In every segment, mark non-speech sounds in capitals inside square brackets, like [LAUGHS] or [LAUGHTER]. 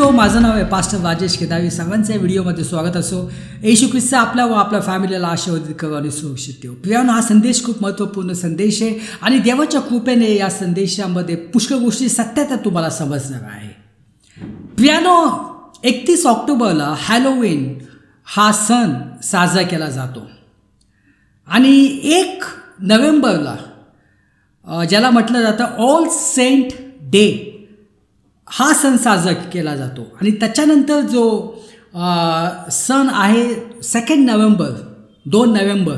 प्रभूची हो माझं नाव आहे पास्टर राजेश केदावी सगळ्यांचं या व्हिडिओमध्ये स्वागत असो. येशू ख्रिस्त आपल्या व आपल्या फॅमिलीला आशीर्वादित करू आणि सुरक्षित ठेवू. प्रियानो हा संदेश खूप महत्त्वपूर्ण संदेश आहे आणि देवाच्या कृपेने या संदेशामध्ये पुष्कळ गोष्टी सत्यात तुम्हाला समजणार आहे. प्रियानो एकतीस ऑक्टोबरला हॅलोविन हा सण साजरा केला जातो. आणि एक नोव्हेंबरला ज्याला म्हटलं जातं ऑल सेंट डे हा सण साजरा केला जातो. आणि त्याच्यानंतर जो सण आहे सेकंड नोव्हेंबर दोन नोव्हेंबर.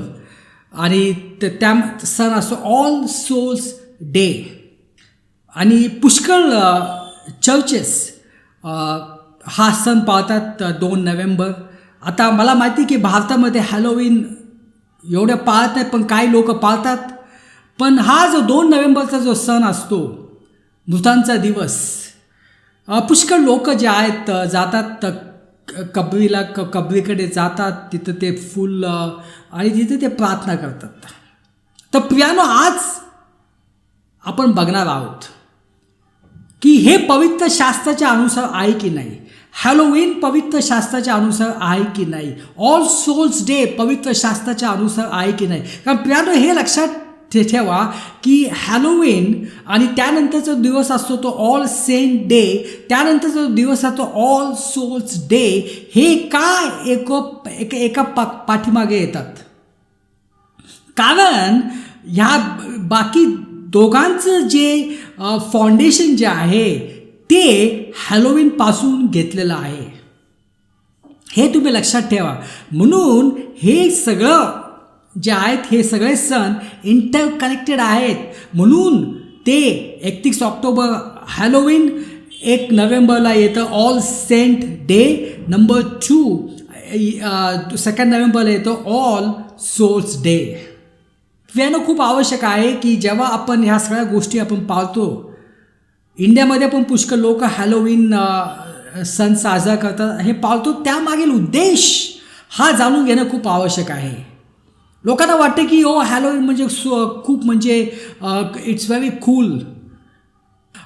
आणि त- त्या सण असतो ऑल सोल्स डे आणि पुष्कळ चर्चेस हा सण पाळतात दोन नोव्हेंबर. आता मला माहिती की भारतामध्ये हॅलोविन एवढ्या पाळत नाही पण काही लोक पाळतात. पण हा जो दोन नोव्हेंबरचा जो सण असतो मृतांचा दिवस पुष्कळ लोक जे आहेत जातात कबरीला क कबरीकडे जातात तिथं ते फुल आणि तिथे ते प्रार्थना करतात. तर प्रियानो आज आपण बघणार आहोत की हे पवित्र शास्त्राच्या अनुसार आहे की नाही? हॅलोविन पवित्र शास्त्राच्या अनुसार आहे की नाही? ऑल सोल्स डे पवित्र शास्त्राच्या अनुसार आहे की नाही? कारण प्रियानो हे लक्षात ते ठेवा की हॅलोविन आणि त्यानंतरचा दिवस असतो तो ऑल सेंट डे त्यानंतरचा जो दिवस असतो ऑल सोल्स डे हे काय एक एक एका पा पाठीमागे येतात? कारण ह्या बाकी दोघांचं जे फाउंडेशन जे आहे ते हॅलोविनपासून घेतलेलं आहे. हे तुम्ही लक्षात ठेवा. म्हणून हे सगळं जे आहेत हे सगळे सण इंटर कनेक्टेड आहेत. म्हणून ते एकतीस ऑक्टोबर हॅलोविन एक नोव्हेंबरला येतं all saint day number two second नोव्हेंबरला येतं ऑल सोल्स डे यानं खूप आवश्यक आहे की जेव्हा आपण ह्या सगळ्या गोष्टी आपण पाळतो इंडियामध्ये पण पुष्कळ लोक हॅलोविन सण साजरा करतात. हे पाळतो. त्यामागील उद्देश हा जाणून घेणं खूप आवश्यक आहे. लोकांना वाटतं की ओ हॅलोविन म्हणजे खूप म्हणजे इट्स व्हेरी कूल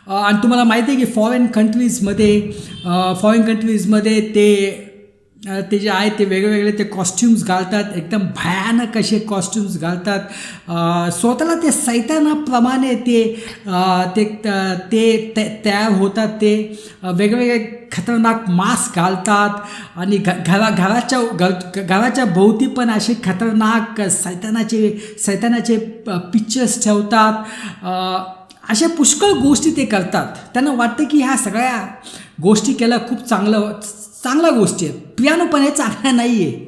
आणि तुम्हाला माहिती आहे की फॉरेन कंट्रीजमध्ये फॉरेन कंट्रीजमध्ये ते ते जे आहे ते वेगवेगळे ते कॉस्ट्युम्स घालतात. एकदम भयानक असे कॉस्ट्युम्स घालतात. स्वतःला ते सैतानाप्रमाणे ते ते ते तयार होतात. ते वेगवेगळे खतरनाक मास्क घालतात. आणि घ घरा घराच्या घराच्या भोवती पण असे खतरनाक सैतानाचे सैतानाचे पिक्चर्स ठेवतात. अशा पुष्कळ गोष्टी ते करतात. त्यांना वाटतं की ह्या सगळ्या गोष्टी केल्या खूप चांगलं चांगल्या गोष्टी आहेत. पियानोपण हे चांगल्या नाही आहे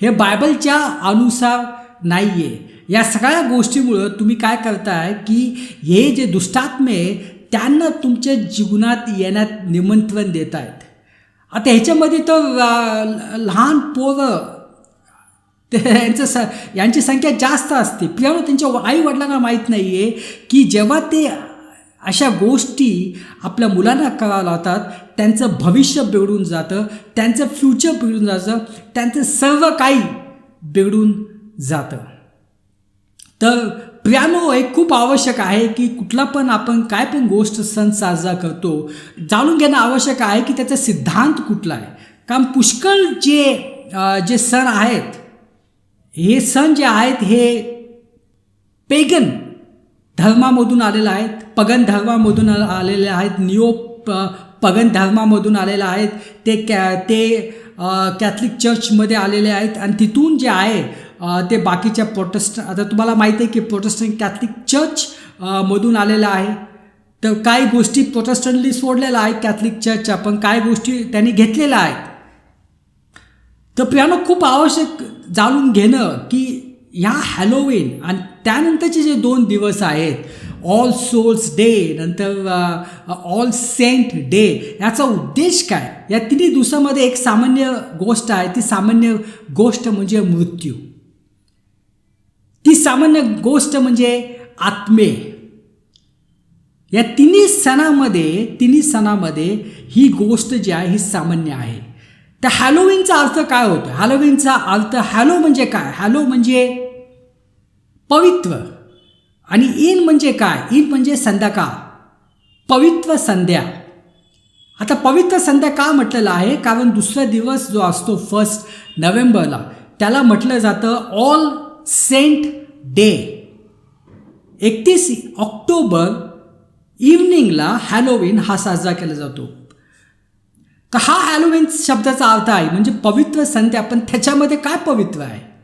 हे बायबलच्या अनुसार नाही आहे या सगळ्या गोष्टीमुळं तुम्ही काय करताय की हे जे दुष्टात्मे त्यांना तुमच्या जीवनात येण्यात निमंत्रण देत आहेत आता ह्याच्यामध्ये तर लहान पोरं [LAUGHS] ते यांचं स यांची संख्या जास्त असते. पियानो त्यांच्या आई वडिलांना माहीत नाही आहे की जेव्हा ते अशा गोष्टी आपल्या मुलांना करावं लावतात त्यांचं भविष्य बिघडून जातं त्यांचं फ्युचर बिघडून जातं त्यांचं सर्व काही बिघडून जातं. तर प्रियानो हे खूप आवश्यक आहे की कुठला पण आपण काय पण गोष्ट सण साजरा करतो जाणून घेणं आवश्यक आहे की त्याचा सिद्धांत कुठला आहे. कारण पुष्कळ जे जे सण आहेत हे सण जे आहेत हे पेगन धर्मामधून आलेले आहेत पगन धर्मामधून आलेले आहेत नियो पगन धर्मामधून आलेले आहेत. ते कॅ ते कॅथलिक चर्चमध्ये आलेले आहेत. आणि तिथून जे आहे ते बाकीच्या प्रोटेस्ट आता तुम्हाला माहिती आहे की प्रोटेस्टंट कॅथलिक चर्च मधून आलेलं आहे. तर काही गोष्टी प्रोटेस्टंटली सोडलेल्या आहेत कॅथलिक चर्चच्या पण काही गोष्टी त्यांनी घेतलेल्या आहेत. तर प्रियानो खूप आवश्यक जाणून घेणं की ह्या हॅलोविन आणि त्यानंतरचे जे दोन दिवस आहेत ऑल सोल्स डे नंतर ऑल सेंट डे याचा उद्देश काय? या तिन्ही दिवसामध्ये एक सामान्य गोष्ट आहे. ती सामान्य गोष्ट म्हणजे मृत्यू. ती सामान्य गोष्ट म्हणजे आत्मे. या तिन्ही सणामध्ये तिन्ही सणामध्ये ही गोष्ट जी आहे ही सामान्य आहे. तर हॅलोविनचा अर्थ काय होतो? हॅलोविनचा अर्थ हॅलो म्हणजे काय? हॅलो म्हणजे पवित्र. आणि इन म्हणजे काय? इन म्हणजे संध्याकाळ. पवित्र संध्या. आता पवित्र संध्या का म्हटलेलं आहे? कारण दुसरा दिवस जो असतो फर्स्ट नोव्हेंबरला त्याला म्हटलं जातं ऑल सेंट डे एकतीस ऑक्टोबर इव्हनिंगला हॅलोविन हा साजरा केला जातो. तर हा हॅलोविन शब्दाचा अर्थ आहे म्हणजे पवित्र संध्या. पण त्याच्यामध्ये काय पवित्र आहे?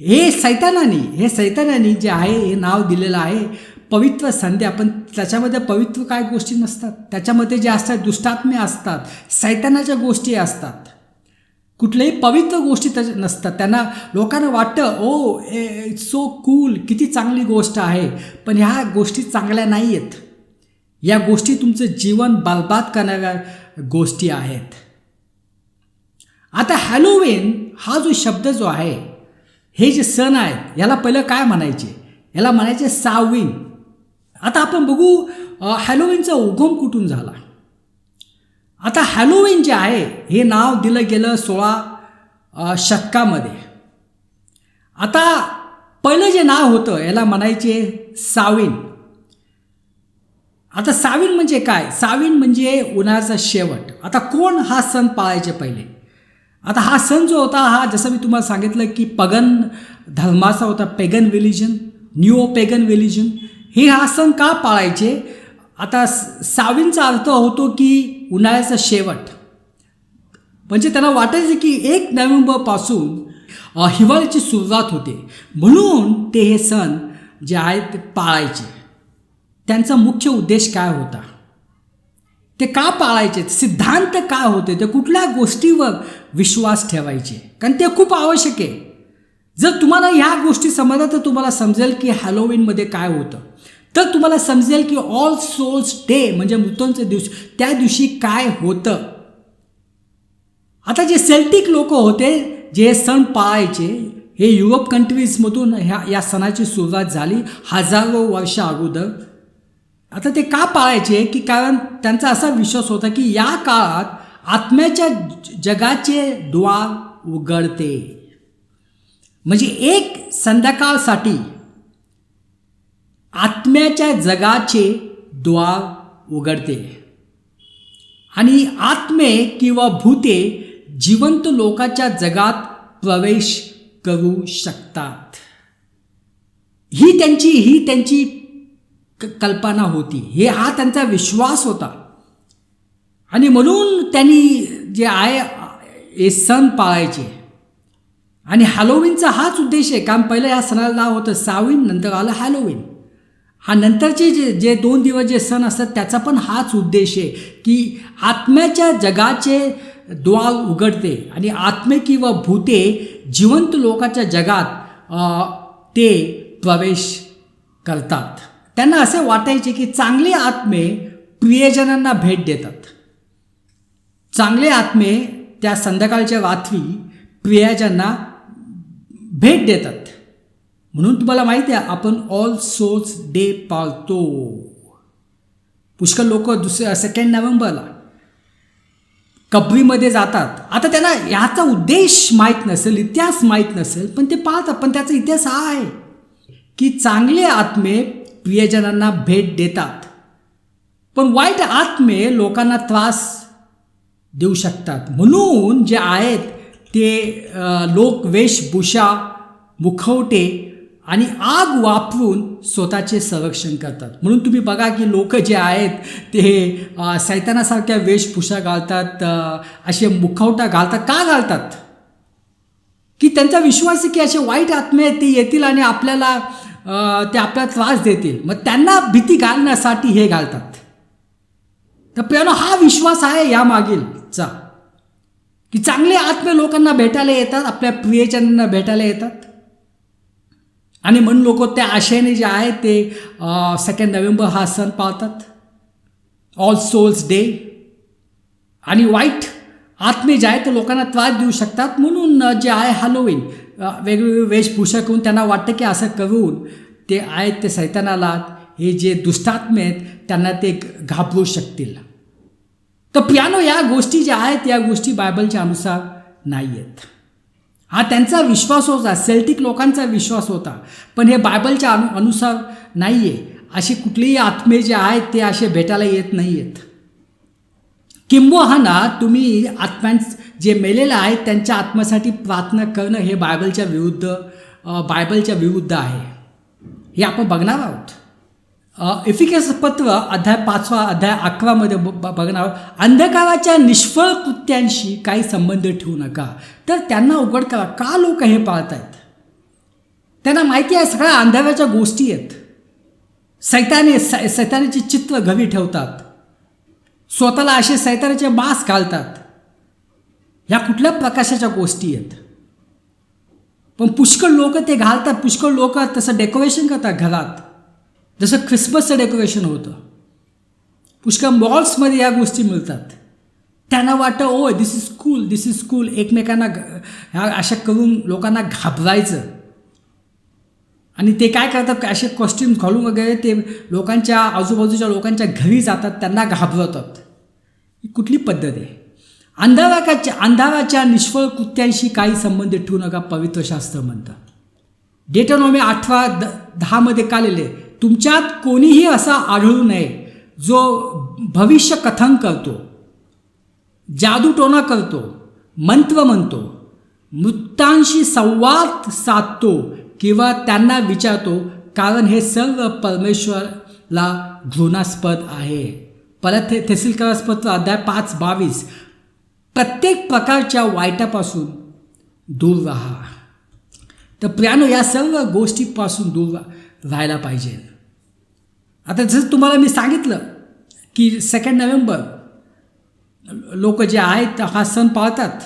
हे सैतानानी हे सैतानानी जे आहे हे नाव दिलेलं आहे पवित्र संध्या पण त्याच्यामध्ये पवित्र काय गोष्टी नसतात? त्याच्यामध्ये जे असतात दुष्टात्मे असतात सैतानाच्या गोष्टी असतात. कुठल्याही पवित्र गोष्टी त्या नसतात. त्यांना लोकांना वाटतं ओ इट्स सो कूल किती चांगली गोष्ट आहे. पण ह्या गोष्टी चांगल्या नाही आहेत या गोष्टी तुमचं जीवन बर्बाद करणाऱ्या गोष्टी आहेत. आता हॅलोवेन हा जो शब्द जो आहे हे जे सण आहेत याला पहिलं काय म्हणायचे? याला म्हणायचे साविन आता आपण बघू हॅलोविनचा उगम कुठून झाला? आता हॅलोविन जे आहे हे नाव दिलं गेलं सोळा शतकामध्ये. आता पहिलं जे नाव होतं याला म्हणायचे साविन आता साविन म्हणजे काय? साविन म्हणजे उन्हाळ्याचा शेवट. आता कोण हा सण पाळायचे पहिले? आता हा सण जो होता हा जसं मी तुम्हाला सांगितलं की पगन धर्माचा होता pagan religion new pagan religion हे हा सण का पाळायचे? आता सावींचा अर्थ होतो की उन्हाळ्याचा शेवट. म्हणजे त्यांना वाटायचं की एक नोव्हेंबरपासून हिवाळ्याची सुरुवात होते. म्हणून ते हे सण जे आहेत ते पाळायचे. त्यांचा मुख्य उद्देश काय होता? ते का पाळायचे? सिद्धांत काय होते? ते कुठल्या गोष्टीवर विश्वास ठेवायचे? कारण ते खूप आवश्यक आहे. जर तुम्हाला ह्या गोष्टी समजल्या तर तुम्हाला समजेल की हॅलोविनमध्ये काय होतं. तर तुम्हाला समजेल की ऑल सोल्स डे म्हणजे मृतांचे दिवस त्या दिवशी काय होतं. आता जे सेल्टिक लोक होते जे सण पाळायचे हे युरोप कंट्रीजमधून ह्या या सणाची सुरुवात झाली हजारो वर्ष अगोदर. आता ते का पाळायचे? की कारण त्यांचा असा विश्वास होता की या काळात आत्म्याच्या जगाचे द्वार उघडते. म्हणजे एक संध्याकाळसाठी आत्म्याच्या जगाचे द्वार उघडते. आणि आत्मे किंवा भूते जिवंत लोकाच्या जगात प्रवेश करू शकतात. ही त्यांची ही त्यांची कल्पना होती. हे हा त्यांचा विश्वास होता. आणि म्हणून त्यांनी जे आहे हे सण पाळायचे. आणि हॅलोविनचा हाच उद्देश आहे. कारण पहिलं या सणाला नाव होतं साविन नंतर आलं हॅलोविन हा नंतरचे जे जे दोन दिवस जे सण असतात त्याचा पण हाच उद्देश आहे की आत्म्याच्या जगाचे द्वार उघडते आणि आत्मे किंवा भूते जिवंत लोकाच्या जगात ते प्रवेश करतात. त्यांना असे वाटायचे की चांगले आत्मे प्रियजनांना भेट देतात. चांगले आत्मे त्या संध्याकाळच्या रात्री प्रियजनांना भेट देतात. म्हणून तुम्हाला माहिती आहे आपण ऑल सोल्स डे पाळतो. पुष्कळ लोक दुसऱ्या सेकंड नोव्हेंबरला कबरीमध्ये जातात. आता त्यांना ह्याचा उद्देश माहीत नसेल इतिहास माहीत नसेल पण ते पाळतात पण त्याचा इतिहास हा आहे की चांगले आत्मे प्रियजनांना भेट देतात. पण वाईट आत्मे लोकांना त्रास देऊ शकतात. म्हणून जे आहेत ते लोक वेशभूषा मुखवटे आणि आग वापरून स्वतःचे संरक्षण करतात. म्हणून तुम्ही बघा की लोक जे आहेत ते सैतानासारख्या वेशभूषा घालतात असे मुखवटा घालतात. का घालतात? की त्यांचा विश्वास आहे की असे वाईट आत्मे आहेत ते येतील आणि आपल्याला ते आपल्याला त्रास देतील. मग त्यांना भीती घालण्यासाठी हे घालतात. तर प्रियानो हा विश्वास आहे यामागीलचा. की चांगले आत्मे लोकांना भेटायला येतात आपल्या प्रियजनांना भेटायला येतात. आणि म्हणून लोक त्या आशयाने जे आहे ते सेकंड नोव्हेंबर हा सण पाळतात. ऑल सोल्स डे आणि वाईट आत्मे जे आहे ते लोकांना त्रास देऊ शकतात. म्हणून जे आहे हॅलोविन वेगवेगळे वेशभूषा करून त्यांना वाटतं की असं करून ते आहेत ते सैतानाला हे जे दुष्टात्मे आहेत त्यांना ते घाबरू शकतील. तर पियानो या गोष्टी ज्या आहेत या गोष्टी बायबलच्या अनुसार नाही आहेत हा त्यांचा विश्वास होता सेल्टिक लोकांचा विश्वास होता पण हे बायबलच्या अनु अनुसार नाही आहे असे कुठलेही आत्मे जे आहेत ते असे भेटायला येत नाही आहेत किंबहुना तुम्ही आत्म्यां जे मेलेलं आहेत त्यांच्या आत्म्यासाठी प्रार्थना करणं हे बायबलच्या विरुद्ध बायबलच्या विरुद्ध आहे. हे आपण बघणार आहोत. इफिकेस पत्र अध्याय पाचवा अध्याय अकरामध्ये ब- ब- बघणार आहोत. अंधकाराच्या निष्फळ कृत्यांशी काही संबंध ठेवू नका. तर त्यांना उघड करा. का लोक हे पाळत आहेत त्यांना माहिती आहे सगळ्या अंधाराच्या गोष्टी आहेत. सैताने सै सैतानाचे चित्र घरी ठेवतात. स्वतःला असे सैतानाचे मास्क घालतात. ह्या कुठल्या प्रकाशाच्या गोष्टी आहेत? पण पुष्कळ लोक ते घालतात पुष्कळ लोक तसं डेकोरेशन करतात घरात. जसं ख्रिसमसचं डेकोरेशन होतं. पुष्कळ मॉल्समध्ये या गोष्टी मिळतात. त्यांना वाटतं ओ this is cool this is cool एकमेकांना ह्या अशा करून लोकांना घाबरायचं. आणि ते काय करतात असे कॉस्ट्युम घालून वगैरे ते लोकांच्या आजूबाजूच्या लोकांच्या घरी जातात त्यांना घाबरवतात. ही कुठली पद्धत आहे? अंधाराकाच्या अंधाराच्या निष्फळ कृत्यांशी काही संबंध ठेवू नका पवित्र शास्त्र म्हणतं डेटोनॉमी आठवा द दहामध्ये कालेले तुमच्यात कोणीही असा आढळू नये जो भविष्य कथन करतो जादूटोना करतो मंत्र म्हणतो मृतांशी संवाद साधतो किंवा त्यांना विचारतो कारण हे सर्व परमेश्वरला घृणास्पद आहे. परत हे थेसिलकरास पत्र अध्याय पाच बावीस प्रत्येक प्रकारच्या वाईटापासून दूर राहा. तर प्रियानो या सर्व गोष्टीपासून दूर रा- राहायला पाहिजे. आता जसं तुम्हाला मी सांगितलं की सेकंड नोव्हेंबर लोक जे आहेत हा सण पाळतात.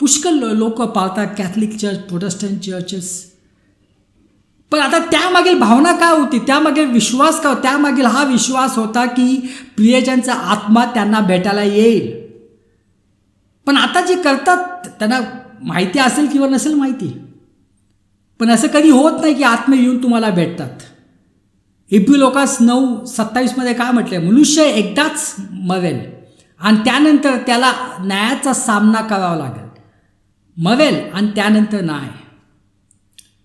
पुष्कळ लोक पाळतात कॅथलिक चर्च प्रोटेस्टंट चर्चेस पण आता त्यामागील भावना काय होती? त्यामागील विश्वास काय त्यामागील हा विश्वास होता की प्रियजनचा आत्मा त्यांना भेटायला येईल. आता जे करतात त्यांना माहिती असेल किंवा नसेल माहिती. पण असं कधी होत नाही की आत्मे येऊन तुम्हाला भेटतात. इपी लोकास नऊ सत्तावीसमध्ये काय म्हटलंय? मनुष्य एकदाच मरेल. आणि त्यानंतर त्याला न्यायाचा सामना करावा लागेल. मरेल आणि त्यानंतर नाही.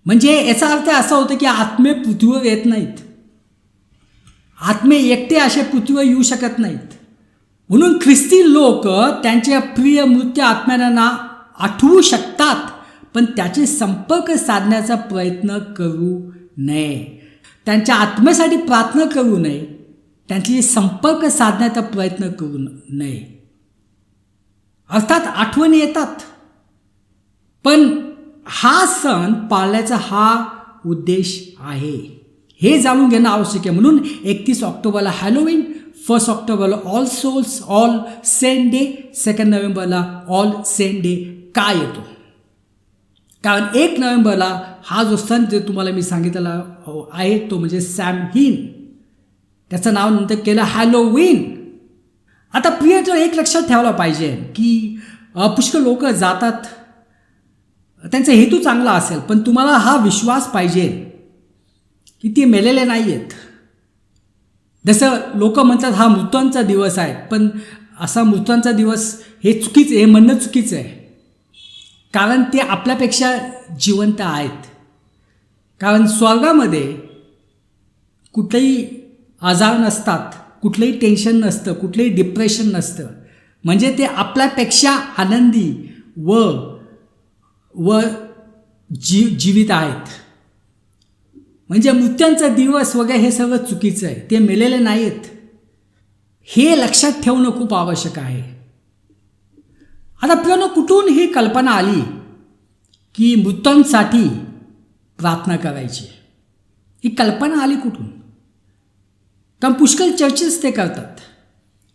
म्हणजे याचा अर्थ असा होतो की आत्मे पृथ्वीवर येत नाहीत. आत्मे एकटे असे पृथ्वीवर येऊ शकत नाहीत. म्हणून ख्रिस्ती लोक त्यांच्या प्रिय मृत्यू आत्म्यांना आठवू शकतात पण त्याचे संपर्क साधण्याचा प्रयत्न करू नये. त्यांच्या आत्म्यासाठी प्रार्थना करू नये. त्यांची संपर्क साधण्याचा प्रयत्न करू नये. अर्थात आठवणी येतात. पण हा सण पाळण्याचा हा उद्देश आहे. हे जाणून घेणं आवश्यक आहे. म्हणून एकतीस ऑक्टोबरला हॅलोविन फर्स्ट ऑक्टोबरला all souls all saint day second नोव्हेंबरला ऑल सेंट डे का येतो कारण एक नोव्हेंबरला हा जो सण जे तुम्हाला मी सांगितलेला आहे तो म्हणजे सॅम हिन त्याचं नाव नंतर केलं हॅलोविन आता प्रिय तर एक लक्षात ठेवला पाहिजे की पुष्कळ लोक जातात. त्यांचा हेतू चांगला असेल पण तुम्हाला हा विश्वास पाहिजे की ते मेलेले नाही आहेत जसं लोक म्हणतात हा मृतांचा दिवस आहे. पण असा मृतांचा दिवस हे चुकीचं हे म्हणणं चुकीचं आहे. कारण ते आपल्यापेक्षा जिवंत आहेत. कारण स्वर्गामध्ये कुठलेही आजार नसतात कुठलंही टेन्शन नसतं कुठलंही डिप्रेशन नसतं. म्हणजे ते आपल्यापेक्षा आनंदी व व जी जीवित आहेत. म्हणजे मृत्यांचा दिवस वगैरे हे सगळं चुकीचं आहे. ते मेलेले नाहीत. हे लक्षात ठेवणं खूप आवश्यक आहे. आता प्रियानो कुठून ही कल्पना आली की मृतांसाठी प्रार्थना करायची? ही कल्पना आली कुठून? कारण पुष्कळ चर्चेस ते करतात.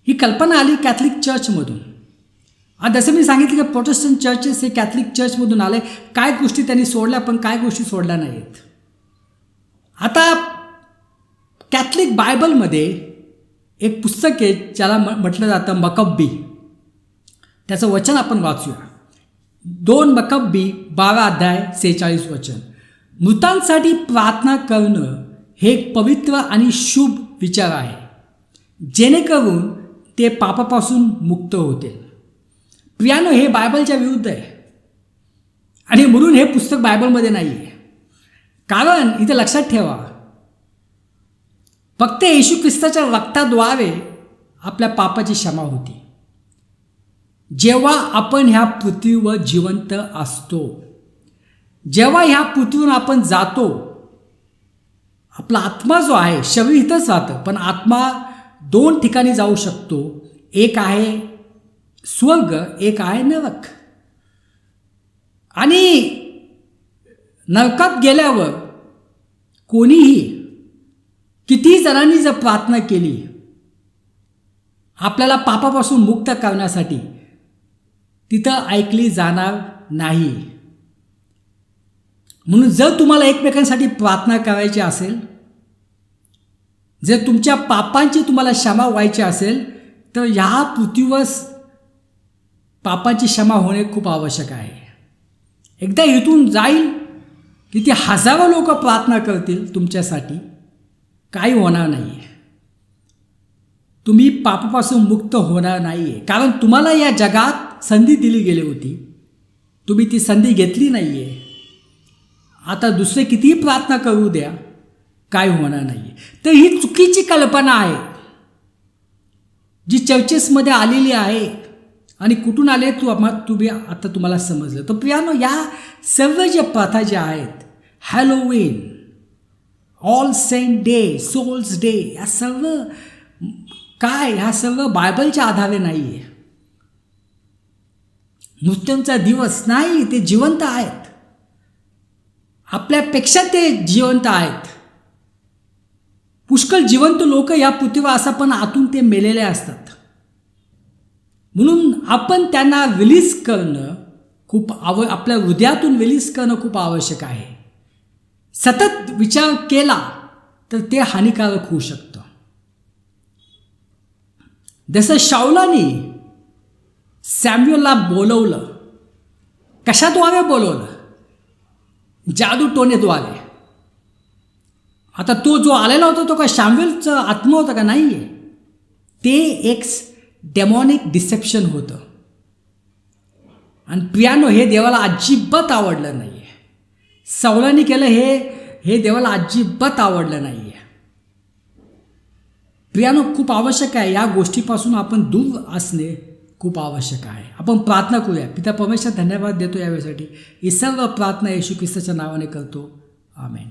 ही कल्पना आली कॅथलिक चर्चमधून आता जसं मी सांगितलं की प्रोटेस्टंट चर्चेस हे कॅथलिक चर्चमधून आले. काय गोष्टी त्यांनी सोडल्या पण काय गोष्टी सोडल्या नाहीत. आता कॅथलिक बायबलमध्ये एक पुस्तक आहे ज्याला म म्हटलं जातं मकब्बी. त्याचं वचन आपण वाचूया. दोन मकब्बी बारा अध्याय सेहेचाळीस वचन. मृतांसाठी प्रार्थना करणं हे एक पवित्र आणि शुभ विचार आहे. जेणेकरून ते पापापासून मुक्त होतील. प्रियानो हे बायबलच्या विरुद्ध आहे. आणि म्हणून हे पुस्तक बायबलमध्ये नाही आहे कारण इथे लक्षात ठेवा. फक्त येशू ख्रिस्ताच्या रक्ताद्वारे आपल्या पापाची क्षमा होती. जेव्हा आपण ह्या पृथ्वीवर जिवंत असतो जेव्हा ह्या पृथ्वीवर आपण जातो आपला आत्मा जो आहे शरीर इथंच राहतं पण आत्मा दोन ठिकाणी जाऊ शकतो. एक आहे स्वर्ग एक आहे नरक. आणि नरकात गेल्यावर कोणीही कितीही जणांनी जर प्रार्थना केली आपल्याला पापापासून मुक्त करण्यासाठी तिथं ऐकली जाणार नाही. म्हणून जर तुम्हाला एकमेकांसाठी प्रार्थना करायची असेल जर तुमच्या पापांची तुम्हाला क्षमा व्हायची असेल तर ह्या पृथ्वीवर पापांची क्षमा होणे खूप आवश्यक आहे. एकदा इथून जाईल किती हजारो लोक प्रार्थना करतील तुमच्यासाठी. काही होणार नाही आहे तुम्ही पापापासून मुक्त होणार नाही आहे कारण तुम्हाला या जगात संधी दिली गेली होती. तुम्ही ती संधी घेतली नाही आहे आता दुसरे कितीही प्रार्थना करू द्या काय होणार नाही आहे तर ही चुकीची कल्पना आहे. जी चर्चेसमध्ये आलेली आहे आणि कुठून आले तू आम्हा तुम्ही आता तुम्हाला समजलं. तर प्रियानो या सर्व ज्या प्रथा ज्या आहेत Halloween all saint day souls day या सर्व काय ह्या सर्व बायबलच्या आधारे नाही आहे मृत्यूंचा दिवस नाही ते जिवंत आहेत. आपल्यापेक्षा ते जिवंत आहेत. पुष्कळ जिवंत लोक या पृथ्वीवर असं पण आतून ते मेलेले असतात. म्हणून आपण त्यांना रिलीज करणं खूप आव आपल्या हृदयातून रिलीज करणं खूप आवश्यक आहे. सतत विचार केला तर ते हानिकारक होऊ शकतं. जसं शावलानी सॅम्युअलला बोलवलं कशाद्वारे बोलवलं? जादू टोनेद्वारे आता तो जो आलेला होता तो का शाम्युलचं आत्मा होता का? नाही आहे ते एक डेमॉनिक डिसेप्शन होतं. आणि पियानो हे देवाला अजिबात आवडलं नाही आहे सवलानी केलं हे हे देवाला अजिबात आवडलं नाही आहे पियानो खूप आवश्यक आहे. या गोष्टीपासून आपण दूर असणे खूप आवश्यक आहे. आपण प्रार्थना करूया. पिता परमेश्वर धन्यवाद देतो यावेळेसाठी. ही सर्व प्रार्थना येशू ख्रिस्ताच्या नावाने करतो. आमेन.